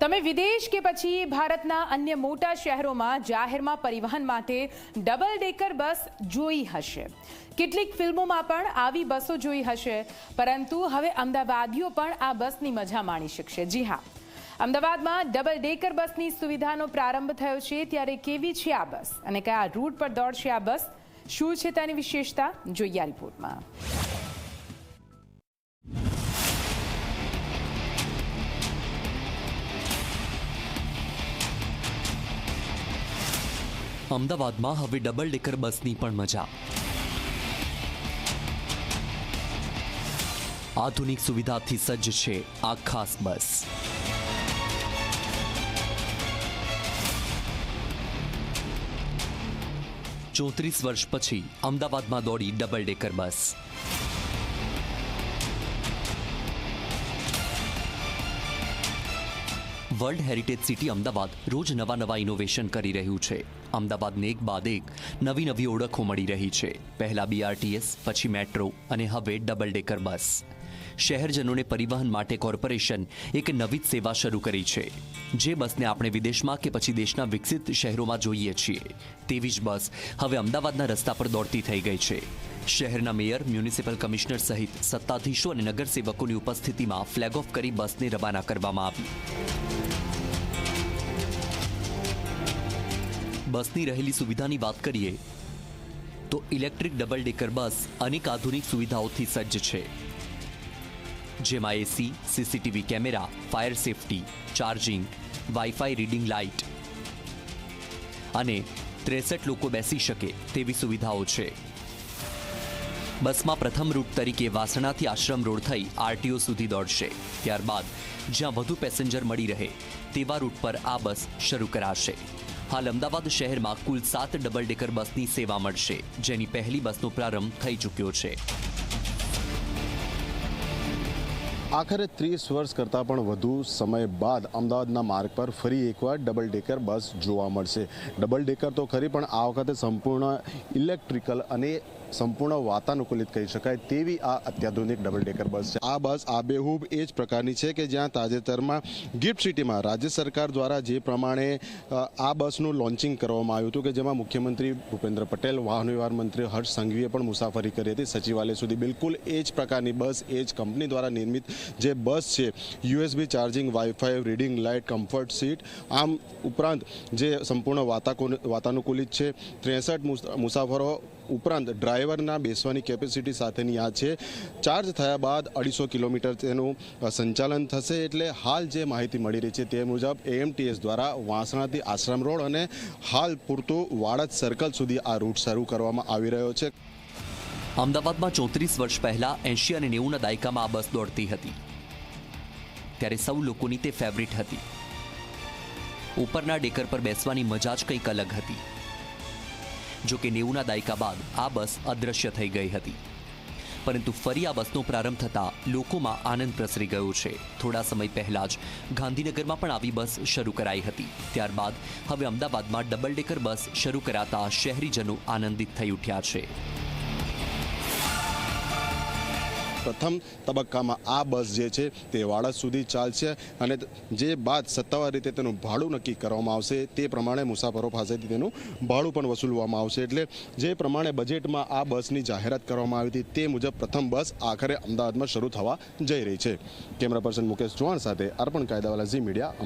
તમે વિદેશ કે પછી ભારતના અન્ય મોટા શહેરોમાં જાહેરમાં પરિવહન માટે ડબલ ડેકર બસ જોઈ હશે. કેટલીક ફિલ્મોમાં પણ આવી બસો જોઈ હશે, પરંતુ હવે અમદાવાદીઓ પણ આ બસની મજા માણી શકશે. જી હા. અમદાવાદમાં ડબલ ડેકર બસની સુવિધાનો પ્રારંભ થયો છે, ત્યારે કેવી છે આ બસ? અને કયા રૂટ પર દોડશે આ બસ? શું છે તેની વિશેષતા? જોઈએ આ રિપોર્ટમાં અમદાવાદમાં હવે ડબલ ડેકર બસની પણ મજા. આધુનિક સુવિધાથી સજ્જ છે આ ખાસ બસ ચોત્રીસ વર્ષ પછી અમદાવાદમાં દોડી double decker bus world heritage city Ahmedabad રોજ નવા નવા ઇનોવેશન કરી રહ્યું છે. અમદાવાદને એક બાદ એક નવી નવી ઓળખો મળી રહી છે. પહેલા બીઆરટીએસ પછી મેટ્રો અને હવે ડબલ ડેકર બસ. શહેરજનોને પરિવહન માટે કોર્પોરેશન એક નવી જ સેવા શરૂ કરી છે. જે બસને આપણે વિદેશમાં કે પછી દેશના વિકસિત શહેરોમાં જોઈએ છીએ. તેવી જ બસ હવે અમદાવાદના રસ્તા પર દોડતી થઈ ગઈ છે. શહેરના મેયર, મ્યુનિસિપલ કમિશનર સહિત સત્તાધીશો અને નગરસેવકોની ઉપસ્થિતિમાં ફ્લેગ ઓફ કરી બસને રવાના કરવામાં આવી. બસની રહેલી સુવિધાની વાત કરીએ, તો ઇલેક્ટ્રિક ડબલ ડેકર બસ અનેક આધુનિક સુવિધાઓથી સજ્જ છે. જેમાં AC CCTV camera, fire safety, charging, wifi reading light અને ત્રેસઠ લોકો બેસી શકે તેવી સુવિધાઓ છે. બસમાં પ્રથમ રૂટ તરીકે વાસણાથી આશ્રમ રોડ થઈ આરટીઓ સુધી દોડશે. ત્યારબાદ જ્યાં વધુ પેસેન્જર મળી રહે તેવા રૂટ પર આ બસ શરૂ કરાશે. હાલ અમદાવાદ શહેરમાં કુલ સાત ડબલ ડેકર બસની સેવા મળશે, જેની પહેલી બસનો પ્રારંભ થઈ ચૂક્યો છે. આખરે ત્રીસ વર્ષ કરતાં પણ વધુ સમય બાદ અમદાવાદના માર્ગ પર ફરી એકવાર ડબલ ડેકર બસ જોવા મળશે. ડબલ ડેકર તો ખરી, પણ આ વખતે સંપૂર્ણ ઇલેક્ટ્રિકલ અને સંપૂર્ણ વાતાનુકૂલિત કહી શકાય તેવી આ અત્યાધુનિક ડબલ ડેકર બસ છે. આ બસ આબેહૂબ એ જ પ્રકારની છે કે જ્યાં તાજેતરમાં ગિફ્ટ સિટીમાં રાજ્ય સરકાર દ્વારા જે પ્રમાણે આ બસનું લોન્ચિંગ કરવામાં આવ્યું હતું કે જેમાં મુખ્યમંત્રી ભૂપેન્દ્ર પટેલ, વાહન વ્યવહાર મંત્રી હર્ષ સંઘવીએ પણ મુસાફરી કરી હતી. સચિવાલય સુધી બિલકુલ એ જ પ્રકારની બસ, એ જ કંપની દ્વારા નિર્મિત જે બસ છે USB charging wifi reading light comfort seat આમ ઉપરાંત જે સંપૂર્ણ વાતાનુકૂલિત છે, ત્રેસઠ મુસાફરો ઉપરાંત ડ્રાઈવરના બેસવાની કેપેસિટી સાથેની આ છે. ચાર્જ થયા બાદ અઢીસો કિલોમીટર તેનું સંચાલન થશે એટલે હાલ જે માહિતી મળી રહી છે તે મુજબ એએમટીએસ દ્વારા વાસણાથી આશ્રમ રોડ અને હાલ પૂરતું વાડજ સર્કલ સુધી આ રૂટ શરૂ કરવામાં આવી રહ્યો છે. અમદાવાદમાં ચોત્રીસ વર્ષ પહેલા એંશી અને નેવુંના દાયકામાં આ બસ દોડતી હતી. ત્યારે સૌ લોકોની તે ફેવરિટ હતી. ઉપરના ડેકર પર બેસવાની મજા જ કંઈક અલગ હતી. જો કે નેવુંના દાયકા બાદ આ બસ અદૃશ્ય થઈ ગઈ હતી. પરંતુ ફરી આ બસનો પ્રારંભ થતાં લોકોમાં આનંદ પ્રસરી ગયો છે. થોડા સમય પહેલાં જ ગાંધીનગરમાં પણ આવી બસ શરૂ કરાઈ હતી. ત્યારબાદ હવે અમદાવાદમાં ડબલ ડેકર બસ શરૂ કરાતા શહેરીજનો આનંદિત થઈ ઉઠ્યા છે. પ્રથમ તબક્કામાં આ બસ જે છે તે વાડજ સુધી ચાલશે અને જે બાદ સત્તાવાર રીતે તેનું ભાડું નક્કી કરવામાં આવશે તે પ્રમાણે મુસાફરો પાસેથી તેનું ભાડું પણ વસૂલવામાં આવશે. એટલે જે પ્રમાણે બજેટમાં આ બસની જાહેરાત કરવામાં આવી હતી તે મુજબ પ્રથમ બસ આખરે અમદાવાદમાં શરૂ થવા જઈ રહી છે. કેમેરા પર્સન મુકેશ ચૌહાણ સાથે અર્પણ કાયદાવાલા ઝી મીડિયા